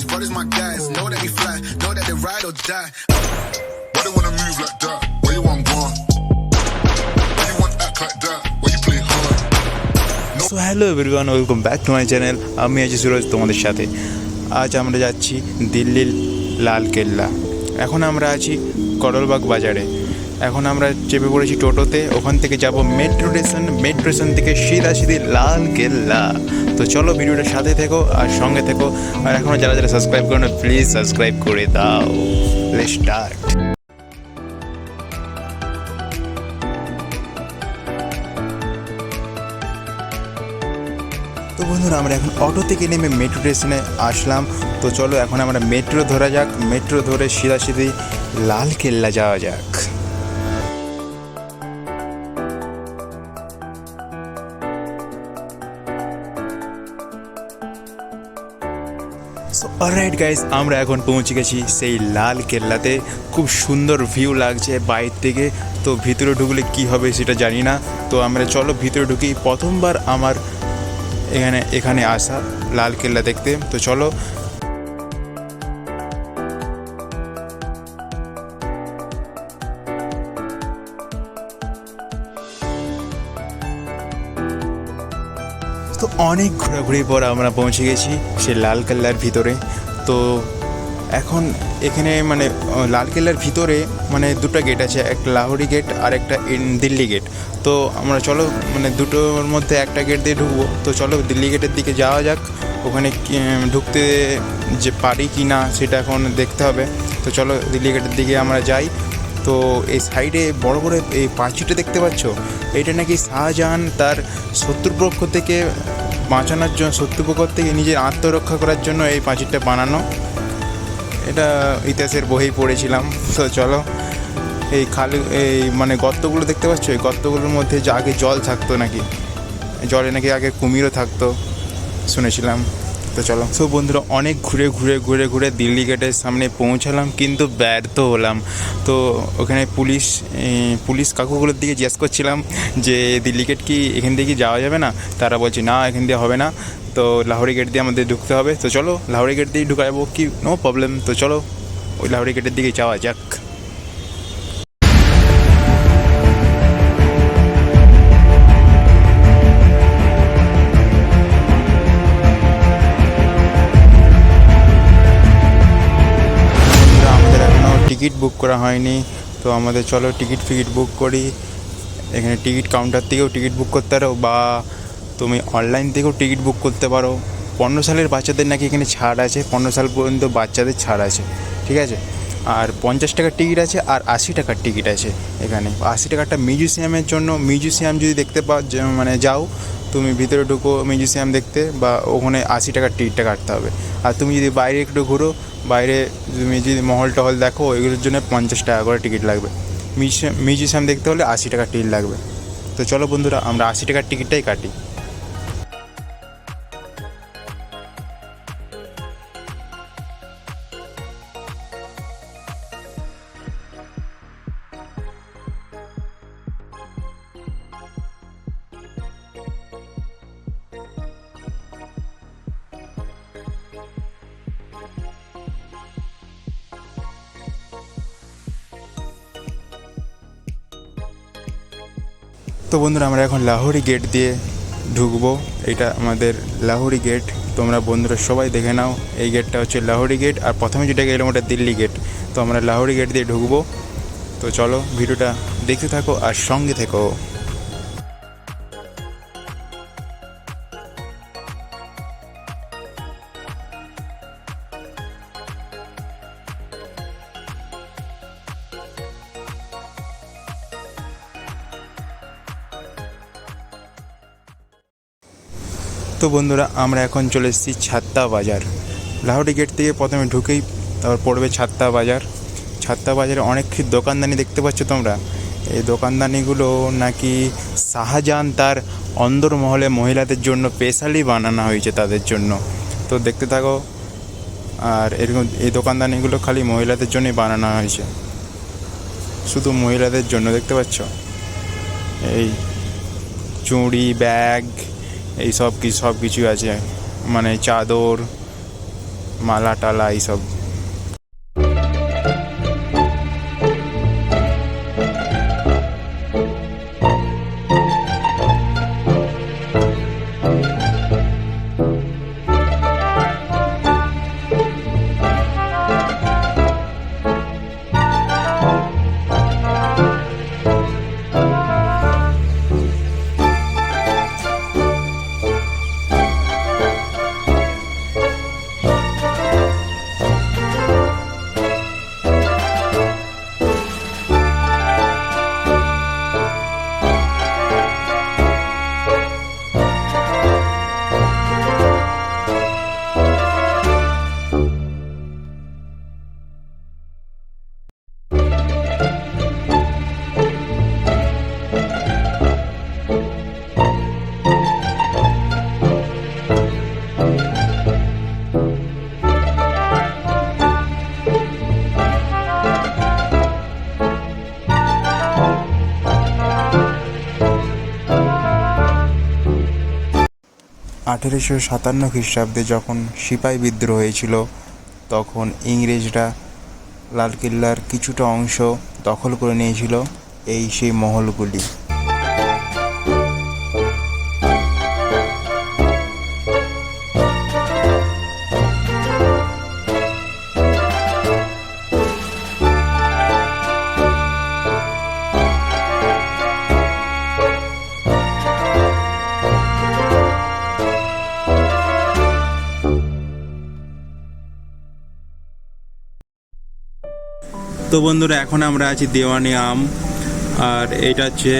these brothers my guys. Know that we fly, know that they ride or die. Why they wanna move like that? Where you want gone? Why you want act like that? Why you play hard? So hello everyone welcome back to my channel আমি আছি সুরজ তোমাদের সাথে আজ আমরা যাচ্ছি দিল্লির লাল কেল্লা এখন আমরা আছি করলবাগ বাজারে এখন আমরা চেপে পড়েছি টোটোতে, ওখান থেকে যাব মেট্রো স্টেশন মেট্রো স্টেশন থেকে সিধা সিধি লাল কেল্লা। তো চলো ভিডিওটার সাথে থেকো আর সঙ্গে থেকো। আর এখনও যারা যারা সাবস্ক্রাইব করো না প্লিজ সাবস্ক্রাইব করে দাও। লেট স্টার্ট তো বন্ধুরা, আমরা এখন অটো থেকে নেমে মেট্রো স্টেশনে আসলাম। তো চলো এখন আমরা মেট্রো ধরা যাক। মেট্রো ধরে সিধাসিধি লাল কেল্লা যাওয়া যাক। অলরাইট গাইস আমরা এখন পৌঁছে গেছি সেই লাল কেল্লাতে। খুব সুন্দর ভিউ লাগছে বাইর থেকে। তো ভিতরে ঢুকলে কি হবে সেটা জানি না। তো আমরা চলো ভিতরে ঢুকি। প্রথমবার আমার এখানে এখানে আসা লাল কেল্লা দেখতে। তো চলো অনেক ঘোরাঘুরি পর আমরা পৌঁছে গেছি সে লাল কেল্লার ভিতরে। তো এখন এখানে মানে লাল কেল্লার ভিতরে মানে দুটো গেট আছে, একটা লাহোরি গেট আর একটা দিল্লি গেট তো আমরা চলো মানে দুটোর মধ্যে একটা গেট দিয়ে ঢুকবো। তো চলো দিল্লি গেটের দিকে যাওয়া যাক, ওখানে ঢুকতে যে পারি কি না সেটা এখন দেখতে হবে। তো চলো দিল্লি গেটের দিকে আমরা যাই। তো এই সাইডে বড় বড় এই পাঁচিটা দেখতে পাচ্ছ? এটা নাকি শাহজাহান তার শত্রুপক্ষ থেকে বাঁচানোর জন্য, শত্রুপক্ষ থেকে নিজের আত্মরক্ষা করার জন্য এই প্রাচীরটা বানানো। এটা ইতিহাসের বই পড়েছিলাম। তো চলো, এই খালি, এই মানে গর্তগুলো দেখতে পাচ্ছ? এই গর্তগুলোর মধ্যে যে আগে জল থাকতো নাকি? জলে নাকি আগে কুমিরও থাকতো, শুনেছিলাম। তো চলো। সো বন্ধুরা, অনেক ঘুরে ঘুরে ঘুরে ঘুরে দিল্লি গেটের সামনে পৌঁছালাম, কিন্তু ব্যর্থ হলাম। তো ওখানে পুলিশ পুলিশ কাকুগুলোর দিকে জিজ্ঞেস করছিলাম যে, দিল্লি গেট কি এখান থেকে কি যাওয়া যাবে না? তারা বলছে, না, এখান দিয়ে হবে না। তো লাহোরি গেট দিয়ে আমাদের ঢুকতে হবে। তো চলো, লাহোরি গেট দিয়ে যাব কি? নো প্রবলেম তো চলো, ওই লাহোরি গেটের দিকে যাওয়া যাক। বুক করা হয়নি। তো আমাদের চলো টিকিট ফিকিট বুক করি। এখানে টিকিট কাউন্টার থেকেও টিকিট বুক করতে পারো বা তুমি অনলাইন থেকেও টিকিট বুক করতে পারো। পনেরো সালের বাচ্চাদের নাকি এখানে ছাড় আছে। পনেরো সাল পর্যন্ত বাচ্চাদের ছাড় আছে। ঠিক আছে? আর পঞ্চাশ টাকার টিকিট আছে আর আশি টাকার টিকিট আছে এখানে। আশি টাকাটা মিউজিয়ামের জন্য। মিউজিয়াম যদি দেখতে পাও মানে যাও, তুমি ভিতরে ঢুকো মিউজিয়াম দেখতে বা ওখানে আশি টাকার টিকিটটা কাটতে হবে। আর তুমি যদি বাইরে একটু ঘুরো বাইরে যদি মহল টহল দেখো ওইগুলোর জন্য পঞ্চাশ টাকা করে টিকিট লাগবে। মিউজিয়াম মিউজিয়াম দেখতে হলে আশি টাকার টিকিট লাগবে। তো চলো বন্ধুরা, আমরা আশি টাকার টিকিটটাই কাটি। তো বন্ধুরা, আমরা এখন লাহোরি গেট দিয়ে ঢুকবো। এটা আমাদের লাহোরি গেট তোমরা বন্ধুরা সবাই দেখে নাও, এই গেটটা হচ্ছে লাহোরি গেট আর প্রথমে যেটা গেলাম, ওটা দিল্লি গেট তো আমরা লাহোরি গেট দিয়ে ঢুকবো। তো চলো, ভিডিওটা দেখতে থাকো আর সঙ্গে থেকো। তো বন্ধুরা, আমরা এখন চলে এসেছি ছাত্তা বাজার। লাহোরি গেট থেকে প্রথমে ঢুকেই তারপর পড়বে ছাত্তা বাজার। ছাত্তা বাজারে অনেক দোকানদানি দেখতে পাচ্ছ তোমরা। এই দোকানদানিগুলো নাকি শাহজাহান তার অন্দরমহলে মহিলাদের জন্য স্পেশালি বানানো হয়েছে তাদের জন্য। তো দেখতে থাকো, আর এরকম এই দোকানদানিগুলো খালি মহিলাদের জন্যই বানানো হয়েছে। শুধু মহিলাদের জন্য, দেখতে পাচ্ছ? এই চুড়ি, ব্যাগ এই সব কিছু সব কিছুই আছে। মানে চাদর মালা টালা এইসব। আঠেরোশো সাতান্ন খ্রিস্টাব্দে যখন সিপাই বিদ্রোহ হয়েছিল, তখন ইংরেজরা লালকেল্লার কিছুটা অংশ দখল করে নিয়েছিল এই সেই মহলগুলি। তো বন্ধুরা, এখন আমরা আছি দেওয়ানি আম, আর এটা হচ্ছে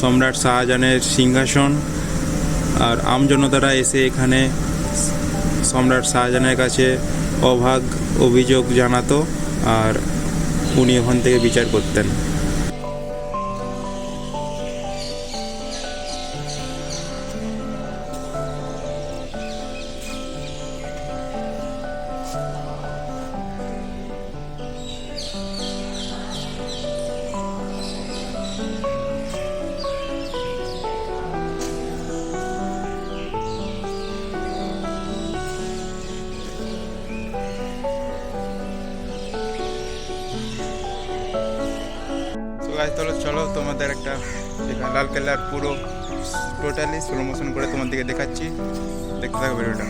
সম্রাট শাহজাহানের সিংহাসন। আর আম জনতারা এসে এখানে সম্রাট শাহজাহানের কাছে অভাগ অভিযোগ জানাতো, আর উনি ওখান থেকে বিচার করতেন। গাছ চলো তোমাদের একটা লাল কেল্লার পুরো টোটালি স্লো মোশন করে দিকে দেখাচ্ছি। দেখতে থাকো ভিডিওটা।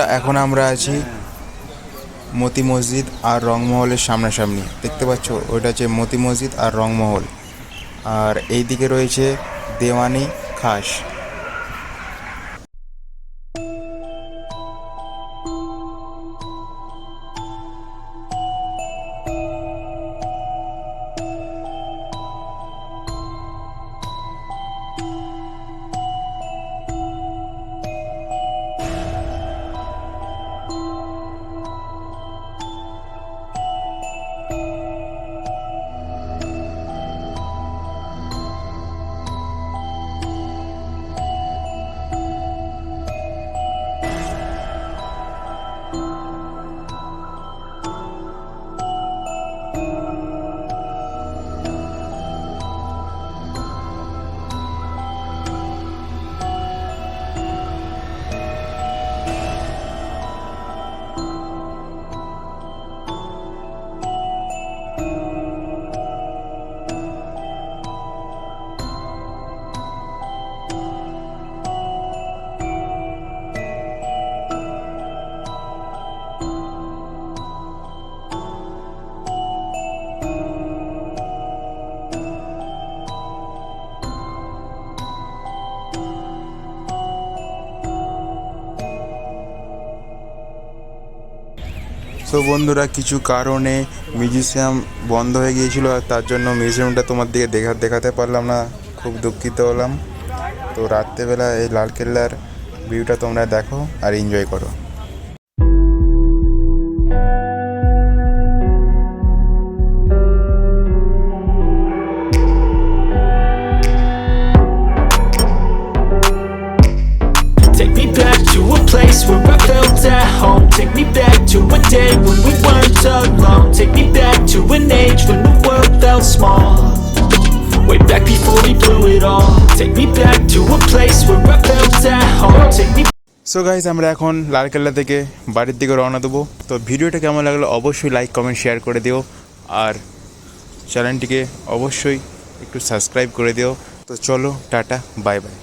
বন্ধুরা, এখন আমরা আছি মতি মসজিদ আর রংমহলের সামনাসামনি। দেখতে পাচ্ছ, ওইটা হচ্ছে মতি মসজিদ আর রংমহল আর এই দিকে রয়েছে দেওয়ানি খাস। সো বন্ধুরা, কিছু কারণে মিউজিয়াম বন্ধ হয়ে গিয়েছিল আর তার জন্য মিউজিয়ামটা তোমার দিকে দেখা দেখাতে পারলাম না। খুব দুঃখিত হলাম। তো রাত্রেবেলা এই লালকেল্লার ভিউটা তোমরা দেখো আর এনজয় করো। Alone Take me back to an age when the world felt small Way back before we blew it all Take me back to a place where I felt at home Take me so guys আমরা এখন লালকেল্লা থেকে বাড়ির দিকে রওনা দেবো তো ভিডিওটা কেমন লাগল অবশ্যই লাইক কমেন্ট শেয়ার করে দিও আর চ্যানেলটিকে অবশ্যই একটু সাবস্ক্রাইব করে দিও তো চলো টাটা বাই বাই